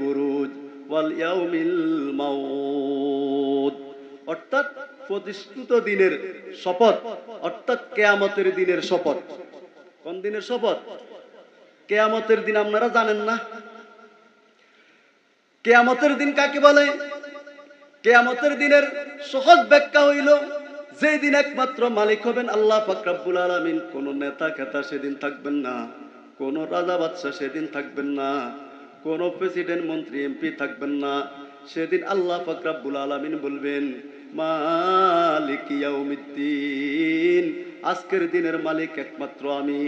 বুরুজ, ওয়াল ইয়াউমিল অর্থাৎ প্রতিষ্ঠিত দিনের শপথ, অর্থাৎ কেয়ামতের দিনের শপথ। কোন দিনের শপথ? কেয়ামতের দিন আপনারা জানেন না। কেয়ামতের দিন কাকে বলে? কেয়ামতের দিনের সহজ ব্যাখ্যা হইল, যেই দিন একমাত্র মালিক হবেন আল্লাহ ফাকরাবুল আলমিন। কোন নেতা খেতা সেদিন থাকবেন না, কোন রাজা বাদশাহ সেদিন থাকবেন না। কোন প্রেসিডেন্ট মন্ত্রী এমপি থাকবেন না। সেদিন আল্লাহ ফাকরাবুল আলমিন বলবেন মালিক ইয়াউমিদ্দিন। আজকের দিনের মালিক একমাত্র আমি।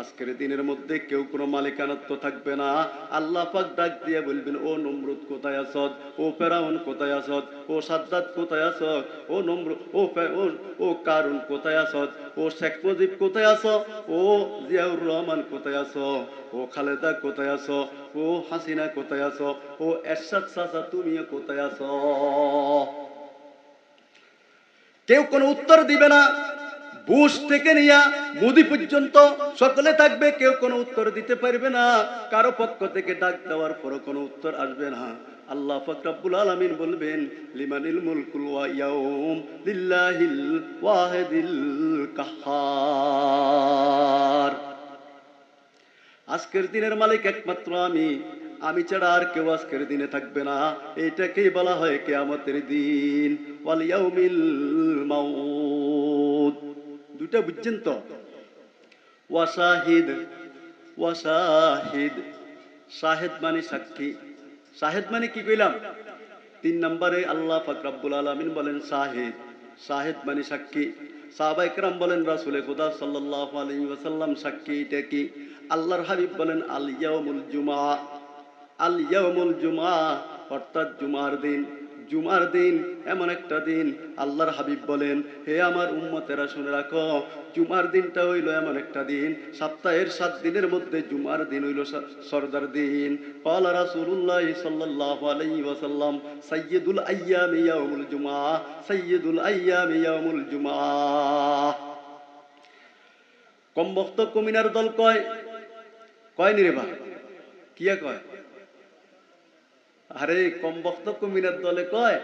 আজকের দিনের মধ্যে কেউ কোনো মালিকানত্ব থাকবে না। আল্লাহ পাক ডাক দিয়ে বলবেন, ও নমরুদ, কোথায় আসদ ও ফেরাউন, কোথায় আসদ ও সাদ্দাত, কোথায় আসদ ও নমরুদ, ও ও কারুন, কোথায় আসদ ও শেখ মুজিব, কোথায় আস ও জিয়াউর রহমান, কোথায় আস ও খালেদা, কোথায় আস ও হাসিনা, কোথায় আস ও এরশাদ চাচা, তুমিও কোথায় আস কেউ কোনো উত্তর দিবে না। বুশ থেকে নিয়া মোদি পর্যন্ত সকলে থাকবে, কেউ কোনো উত্তর দিতে পারবে না। কারও পক্ষ থেকে ডাক দেওয়ার পরও কোনো উত্তর আসবে না। আল্লাহ ফাকরাবুল আলামিন বলবেন, লিমানিল মুলকুল ওয়া ইয়াউম লিল্লাহিল ওয়াহিদিল কাহ্হার আজকের দিনের মালিক একমাত্র আমি। আমি ছাড়া আর কেউ আজকের দিনে থাকবে না। এটাকেই বলা হয় কেয়ামতের দিন। ওয়াল ইয়াউমিল মাউদ দুইটা বুঝছেন তো? ওয়াশাহিদ ওয়াশাহিদ শাহেদ। মানে সাক্ষী। শাহেদ মানে কি কইলাম? তিন নম্বরে আল্লাহ ফাকরাবুল আলমিন বলেন শাহেদ। শাহেদ মানে সাক্ষী। সাহাবা ইকরাম বলেন রাসুলে খুদা সাল্লাল্লাহু আলাইহি ওয়াসাল্লাম সাক্ষী এটা কি? আল্লাহর হাবিব বলেন আল ইয়াউমুল জুমা আলিয়ামুল জুমা, অর্থাৎ জুমার দিন। জুমার দিন এমন একটা দিন, আল্লাহর হাবিব বলেন, হে আমার উম্মতেরা, শুনে রাখো, জুমার দিনটা হইল এমন একটা দিন। সপ্তাহের সাত দিনের মধ্যে জুমার দিন হইল সর্দার দিন। পালা রাসুল্লাহ সাল্লাহ আলাই সৈয়দুল আয়া ইয়ামুল জুমা সৈয়দুল আয়া ইয়ামুল জুমা। কম বক্ত কমিনার দল কয়? কয় রে ভাই কিয়া কয়? আরে কম বক্ত কমিনার দলে কয়,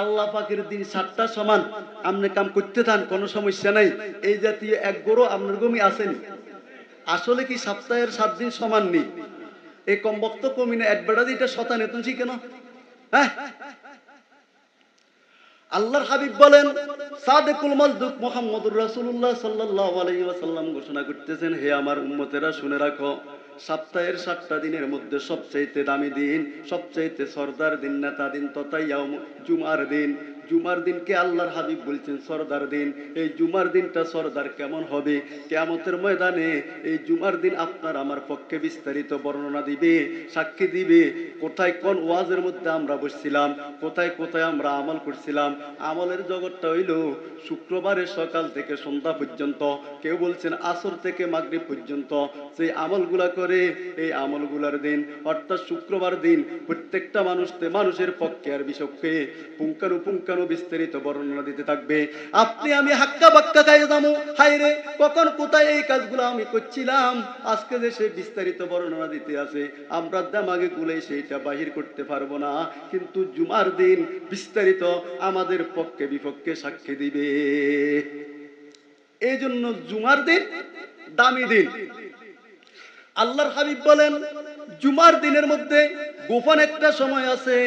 আল্লাহ পাকের দিন সাতটা সমান। আপনি কাম করতে থান, কোনো সমস্যা নাই। এই জাতীয় এক গরো আপনার গমি আসেনি আসলে কি সপ্তাহের সাত দিন সমান নেই এই কম বক্ত কমিনা দিয়ে এটা শতানে তুমি কেন? হ্যাঁ? আল্লাহর হাবিব বলেন, সাদেকুল মালদুক মোহাম্মদুর রাসূলুল্লাহ সাল্লাল্লাহু আলাইহি ওয়াসাল্লাম ঘোষণা করতেছেন, হে আমার উম্মতেরা শুনে রাখো সপ্তাহের সাতটা দিনের মধ্যে সবচাইতে দামি দিন, সবচাইতে সর্দার দিন, নেতা দিন, তথা জুমার দিন। জুমার দিনকে আল্লাহর হাবিব বলছেন, সর্দার দিন, এই জুমার দিনটা সর্দার কেমন হবে? কেয়ামতের ময়দানে এই জুমার দিন আপনার আমার পক্ষে বিস্তারিত বর্ণনা দিবে, সাক্ষী দিবে। কোথায় কোন ওয়াজের মধ্যে আমরা বসছিলাম, কোথায় কোথায় আমরা আমল করছিলাম, আমলের জগৎটা হইল শুক্রবারের সকাল থেকে সন্ধ্যা পর্যন্ত। কেউ বলছেন আসর থেকে মাগরিব পর্যন্ত। সেই আমলগুলা করে এই আমলগুলার দিন, অর্থাৎ শুক্রবার দিন প্রত্যেকটা মানুষ মানুষের পক্ষে আর বিষক্ষে পুঙ্খানু পুঙ্খানু বিস্তারিত বর্ণনা দিতে থাকবে। আপনি আমি হাক্কা বাক্কা খাই যাব। হাই রে কখন কোথায় এই কাজগুলো আমি করছিলাম? আজকে যে সে বিস্তারিত বর্ণনা দিতে আছে আমরা দামাগে গুলে সেইটা বাহির করতে পারব না। কিন্তু জুমার দিন বিস্তারিত আমাদের পক্ষে বিপক্ষে সাক্ষী দিবে। এই জন্য জুমার দিন দামি দিন। আল্লাহর হাবিব বলেন, জুমার দিনের মধ্যে গোপন একটা সময় আছে,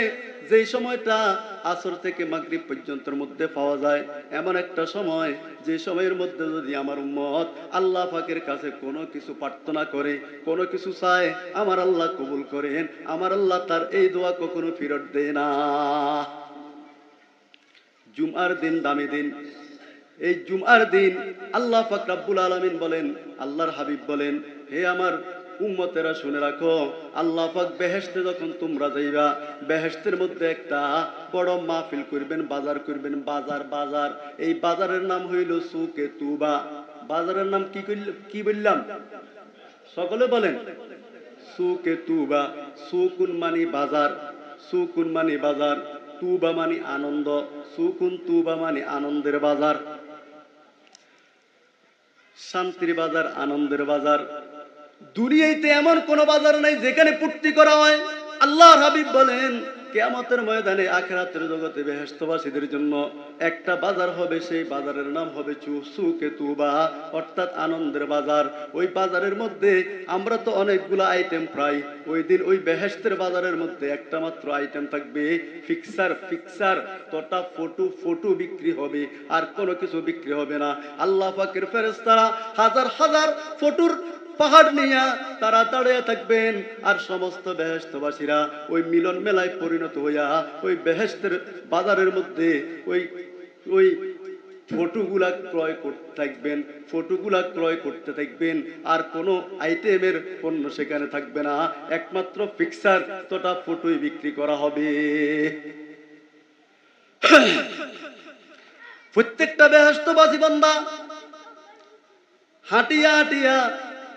যেই সময়টা আসর থেকে মাগরিব পর্যন্তর মধ্যে পাওয়া যায়। এমন একটা সময়, যে সময়ের মধ্যে যদি আমার উম্মত আল্লাহ পাকের কাছে কোনো কিছু প্রার্থনা করে, কোনো কিছু চায়, আমার আল্লাহ কবুল করেন, আমার আল্লাহ তার এই দোয়া কখনো ফেরত দেয় না। জুমার দিন, দামি দিন। এই জুমার দিন আল্লাহ পাক রাব্বুল আলামিন বলেন, আল্লাহর হাবিব বলেন, হে আমার উম্মতেরা শুনে রাখো, আল্লাহ পাক বেহেশতে যখন তোমরা যাইবা, বেহেশতের মধ্যে একটা বড় মাহফিল করবেন, বাজার করবেন, বাজার বাজার। এই বাজারের নাম হইল সুকে তুবা। বাজারের নাম কি কি বললাম? সকলে বলেন, সুকে তুবা। সুকুন মানি বাজার, সুকুন মানি বাজার। তুবা মানি আনন্দ, সুকুন তুবা মানি আনন্দের বাজার। শান্তির বাজার, আনন্দের বাজার। দুনিয়াতে এমন কোন বাজার নাই যেখানে পূর্তি করা হয়। আল্লাহর হাবিব বলেন, কেয়ামতের ময়দানে আখেরাতের জগতে বেহেস্তবাসীদের জন্য একটা বাজার হবে, সেই বাজারের নাম হবে চু সুকে তুবা অর্থাৎ আনন্দের বাজার। ওই বাজারের মধ্যে আমরা তো অনেকগুলো আইটেম প্রায় ওই দিন ওই বেহেস্তের বাজারের মধ্যে একটা মাত্র আইটেম থাকবে ফিক্সার ফিক্সার তোটা ফটো ফটো বিক্রি হবে, আর কোনো কিছু বিক্রি হবে না। আল্লাহ পাকের ফেরেস্তারা হাজার হাজার ফটোর পাহাড় নিয়া তারা দাঁড়িয়ে থাকবেন। আর সমস্ত বেহেস্তবাসীরা ওই মিলন মেলায় পরিণত হইয়া ওই বেহেস্তের বাজারের মধ্যে ওই ওই ফটোগুলা ক্রয় করতে থাকবেন, ফটোগুলা ক্রয় করতে থাকবেন। আর কোনো আইটেমের পণ্য সেখানে থাকবে না। একমাত্র ফিক্সার তোটা ফটোই বিক্রি করা হবে। প্রত্যেকটা বেহেস্তবাসী বান্দা হাঁটিয়া হাঁটিয়া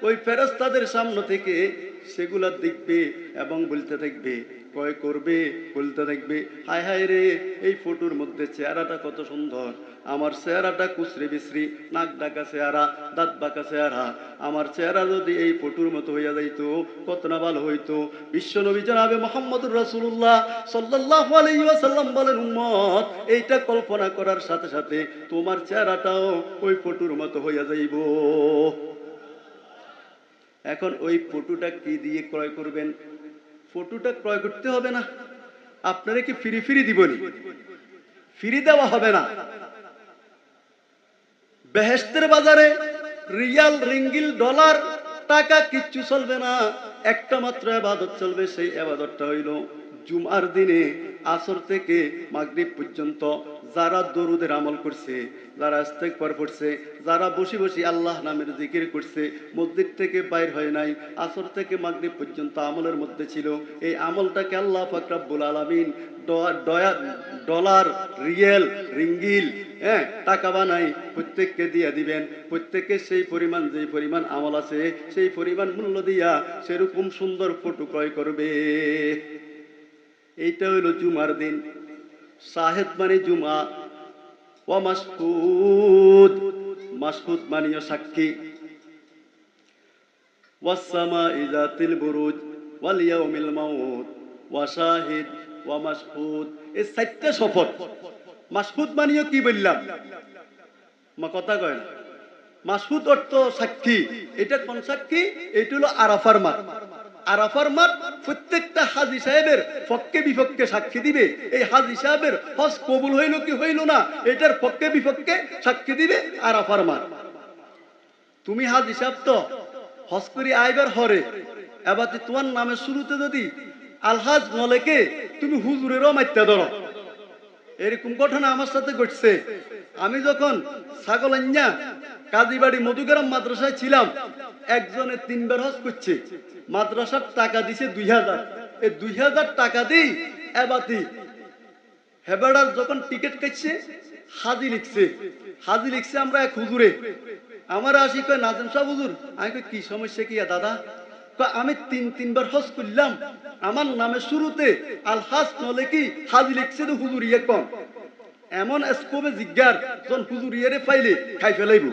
ওই ফেরস্তাদের সামনে থেকে সেগুলা দেখবে এবং বলতে থাকবে, কয় করবে? বলতে থাকবে, হায় হায় রে, এই ফটোর মধ্যে চেহারাটা কত সুন্দর। আমার চেহারাটা কুচরে বিচরি নাক ডাকা চেহারা, দাঁত বাঁকা চেহারা। আমার চেহারা যদি এই ফটোর মতো হইয়া যাইতো, কত না ভালো হইতো। বিশ্ব নবী জানাবে মোহাম্মদুর রাসূলুল্লাহ সাল্লাল্লাহু আলাইহি ওয়াসাল্লাম বলেন, উম্মত, এইটা কল্পনা করার সাথে সাথে তোমার চেহারাটাও ওই ফটোর মতো হইয়া যাইবো। এখন ওই ফটোটা কি দিয়ে ক্রয় করবেন? ফটোটা ক্রয় করতে হবে না। আপনারা কি ফ্রি ফ্রি দিবনি? ফ্রি দেওয়া হবে না। বেহেস্তের বাজারে রিয়াল রিঙ্গিল ডলার, টাকা কিচ্ছু চলবে না। একটা মাত্র আবাদত চলবে, সেই আবাদতটা হইল জুমার দিনে, আসর থেকে মাগরিব পর্যন্ত। যারা দরুদের আমল করছে, যারা ইস্তেগফার পড়ছে, যারা বসে বসে আল্লাহ নামের জিকির করছে, মসজিদ থেকে বাইর হয় নাই, আসর থেকে মাগরিব পর্যন্ত আমলের মধ্যে ছিল, এই আমলটাকে আল্লাহ ফাকরাবুল আলামিন ডলার, রিয়েল, রিঙ্গিল হ্যাঁ টাকা বানাই প্রত্যেককে দিয়ে দিবেন। প্রত্যেককে সেই পরিমাণ, যেই পরিমাণ আমল আছে, সেই পরিমাণ মূল্য দিয়া সেরকম সুন্দর ফটো ক্রয় করবে। এইটা হইল জুমার দিন। সাহেদ মানে জুমা ও মাসকুদ মাসকুদ মানিও সাক্ষী। ওয়াসামা ইজাতিল বুরুজ, ওয়াল ইয়াউমিল মাউত, ওয়া শাহিদ, ওয়া মাসকুদ এই চারটা শপথ। মাসকুদ মানিও কি বললাম? মা কথা কয় না। মাসুদ অর্থ সাক্ষী। এটা কোন সাক্ষী? এটা হলো আরাফার মাঠ। আরাফার মাঠ প্রত্যেকটা হাজি সাহেবের পক্ষে বিপক্ষে সাক্ষী দিবে। এই হাজি সাহেবের হজ কবুল হইল কি হইল না, এটার পক্ষে বিপক্ষে সাক্ষী দিবে আরাফার মাঠ। তুমি হাজি সাহেব তো হজ করি আইবার হরে এবার তোমার নামের শুরুতে যদি আলহাজ নলেকে তুমি হুজুরেরও মাইত্যা ধরো। এরকম ঘটনা আমার সাথে ঘটছে। আমি যখন ছাগলান্যা কাজীবাড়ি মধুগ্রাম মাদ্রাসায় ছিলাম। একজনে তিনবার হজ করছে। মাদ্রাসার টাকা দিছে দুই হাজার। এই দুই হাজার টাকা দিই এবাতি হেবাডার যখন টিকিট কাটছে, হাজি লিখছে। হাজি লিখছে আমরা এক হুজুরে। আমার আসি কয়, নাজেম সাহ হুজুর। আমি কই, কি সমস্যা কি দাদা? আমি তিন, তিনবার হজ করলাম। আমার নামে শুরুতে আল হাস নলে কি হাজি লিখছে তো হুজুর ইয়ে কম। এমন স্কোপে জিজ্ঞার, যখন হুজুর ইয়েরে পাইলে খাই ফেলাইব।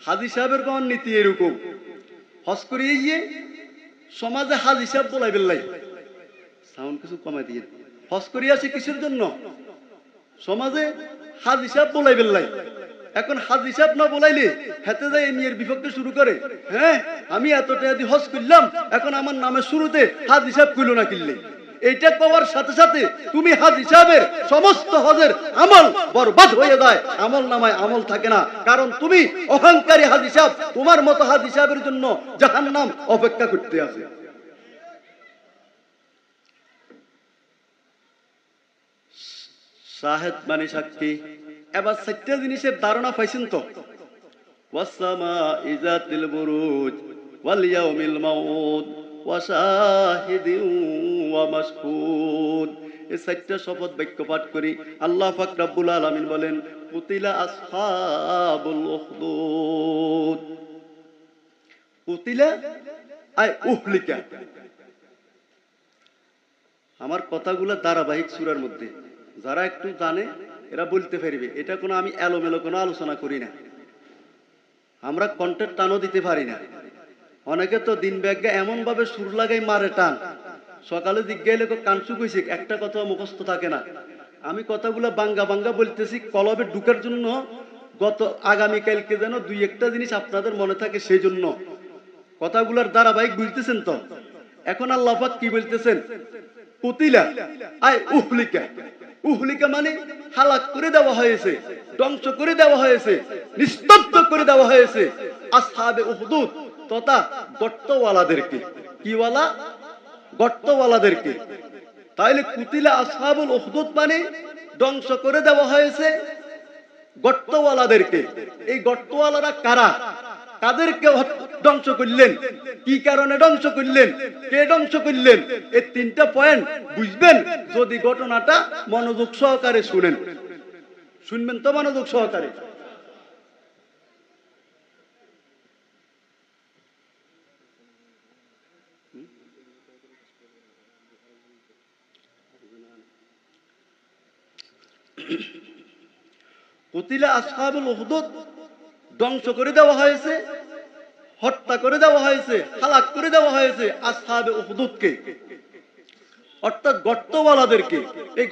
হাজি সাহেবের কোন নীতি এরকম? হজ করিয়ে গিয়ে সমাজে হাজি সাহেব বলাই বেল্লাই। সাউন্ড কিছু কমাই দিয়ে হজ করিয়াছে কিসের জন্য? সমাজে হাজি সাহেব বলাই বেল্লাই। এখন হাজি সাহেব না বলাইলে হেতে যায় মেয়ের বিপক্ষে শুরু করে। হ্যাঁ আমি এতটা দিয়ে হজ করলাম, এখন আমার নামের শুরুতে হাজি সাহেব কইল না কিনলে। এইটা পাওয়ার সাথে সাথে তুমি হাজি সাহেবের সমস্ত হজের আমল বরবাদ হয়ে যায়। আমল নামায় আমল থাকে না। কারণ তুমি অহংকারী হাজি সাহেব তোমার মতো হাজি সাহেবের জন্য জাহান্নাম অপেক্ষা করতে আছে। শাহেদ মানে সাক্ষী এবার চারটা জিনিসের ধারণা পাইছেন তো? ওয়াসামা ইজাতিল বুরুজ ওয়াল ইয়াউমিল মাউদ এই চারটা শপথ বাক্য পাঠ করি। আল্লাহ পাক রাব্বুল আলামিন বলেন, কুতিলা আসহাবুল উখদুদ। কুতিলা, আই উহলিকা। আমার কথাগুলো ধারাবাহিক সুরার মধ্যে। যারা একটু জানে, এরা বলতে পারবে, এটা কোনো আমি এলোমেলো কোনো আলোচনা করি না। আমরা কন্টেন্ট টানও দিতে পারি না। অনেকে তো দিন ব্যাগে এমন ভাবে সুর লাগাই মারে টান। সকালে জিজ্ঞাইলে কানসু কইছে একটা কথা মুখস্থ থাকে না। আমি কথাগুলো বাঙ্গা বাঙ্গা বলতেছি, কলবে ঢুকার জন্য গত আগামীকালকে যেন দুই একটা জিনিস আপনাদের মনে থাকে সেই জন্য কথাগুলোর ধারাবাহিক বুঝতেছেন তো? এখন আল্লাহ পাক কি বলতেছেন? পুতিলা আয় উহলিকা। উহলিকা মানে হালাক করে দেওয়া হয়েছে, ধ্বংস করে দেওয়া হয়েছে, নিস্তব্ধ করে দেওয়া হয়েছে। আসহাবে উহদুদ। তথা গর্তওয়ালাদেরকে। কিওয়ালা? গর্তওয়ালাদেরকে। তাইলে কুতিলা আসহাবুল উহদুদ মানে ধ্বংস করে দেওয়া হয়েছে গর্তওয়ালাদেরকে। এই গর্তওয়ালারা কারা? কাদেরকে হত- ধ্বংস করলেন? কি কারণে ধ্বংস করলেন? কে ধ্বংস করলেন? এই তিনটা পয়েন্ট বুঝবেন যদি ঘটনাটা মনোযোগ সহকারে শুনেন। শুনবেন তো মনোযোগ সহকারে? কুতিলা আসহাবুল উহদুদ ধ্বংস করে দেওয়া হয়েছে, হত্যা করে দেওয়া হয়েছে হালাক করে দেওয়া হয়েছে আসহাবে উহদুদকে অর্থাৎ গর্তওয়ালাদেরকে। এই